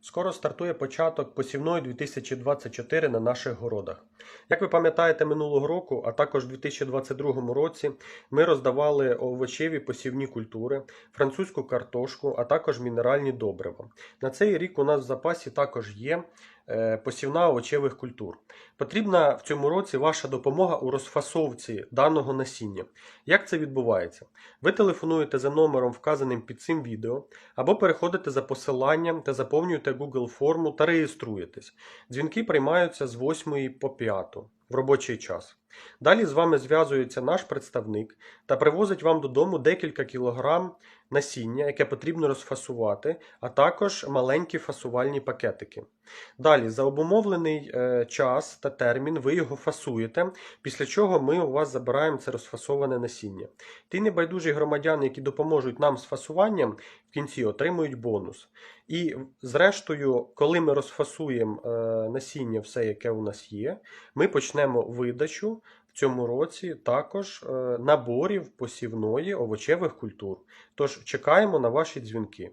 Скоро стартує початок посівної 2024 на наших городах. Як ви пам'ятаєте, минулого року, а також у 2022 році, ми роздавали овочеві посівні культури, французьку картошку, а також мінеральні добрива. На цей рік у нас в запасі також є е, посівна овочевих культур. Потрібна в цьому році ваша допомога у розфасовці даного насіння. Як це відбувається? Ви телефонуєте за номером, вказаним під цим відео, або переходите за посиланням та заповнюєте Google форму та реєструєтесь. Дзвінки приймаються з 8 по 5 statul в робочий час. Далі з вами зв'язується наш представник та привозить вам додому декілька кілограм насіння, яке потрібно розфасувати, а також маленькі фасувальні пакетики. Далі, за обумовлений е, час та термін, ви його фасуєте, після чого ми у вас забираємо це розфасоване насіння. Ті небайдужі громадяни, які допоможуть нам з фасуванням, в кінці отримують бонус. І зрештою, коли ми розфасуємо е, насіння, все, яке у нас є, ми почнемо видачу в цьому році також е, наборів посівної овочевих культур. Тож чекаємо на ваші дзвінки.